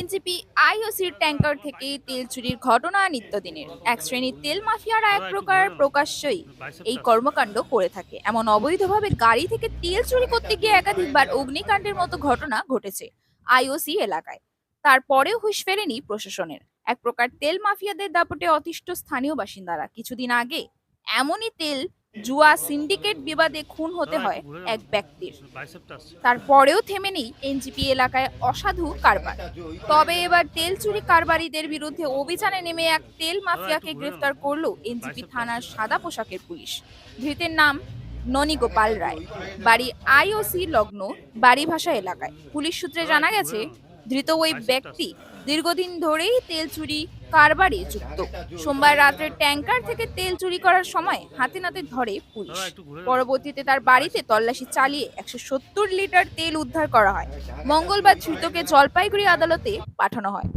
NJP আইওসির tanker থেকে তেল চুরির ঘটনা নিত্যদিনের। এক শ্রেণির তেল মাফিয়ারা এক প্রকার প্রকাশ্যই এই কর্মকাণ্ড করে থাকে। এমন অবৈধভাবে গাড়ি থেকে তেল চুরি করতে গিয়ে একাধিকবার অগ্নিকাণ্ডের মতো ঘটনা ঘটেছে আইওসি এলাকায়। তারপরেও হুঁশ ফেরেনি প্রশাসনের। এক প্রকার তেল মাফিয়াদের দাপটে অতিষ্ঠ স্থানীয় বাসিন্দারা। কিছুদিন আগে এমনই তেল জুয়া সিন্ডিকেট বিবাদে খুন হতে হয় এক ব্যক্তির। তারপরেও থেমে নেই এনজিপি এলাকায় অসাধু কারবার। তবে এবার তেল চুরি কারবারিদের বিরুদ্ধে অভিযানে নেমে এক তেল মাফিয়াকে গ্রেফতার করল এনজিপি থানার সাদা পোশাকের পুলিশ। ধৃতের নাম ননী গোপাল রায়। বাড়ি আইওসি লগ্ন বাড়ি ভাষা এলাকায়। পুলিশ সূত্রে জানা গেছে ধৃত ওই ব্যক্তি দীর্ঘদিন ধরেই তেল চুরি কারবারে যুক্ত। সোমবার রাত্রে ট্যাঙ্কার থেকে তেল চুরি করার সময় হাতে নাতে ধরে পুলিশ। পরবর্তীতে তার বাড়িতে তল্লাশি চালিয়ে একশো সত্তর লিটার তেল উদ্ধার করা হয়। মঙ্গলবার ধৃতকে জলপাইগুড়ি আদালতে পাঠানো হয়।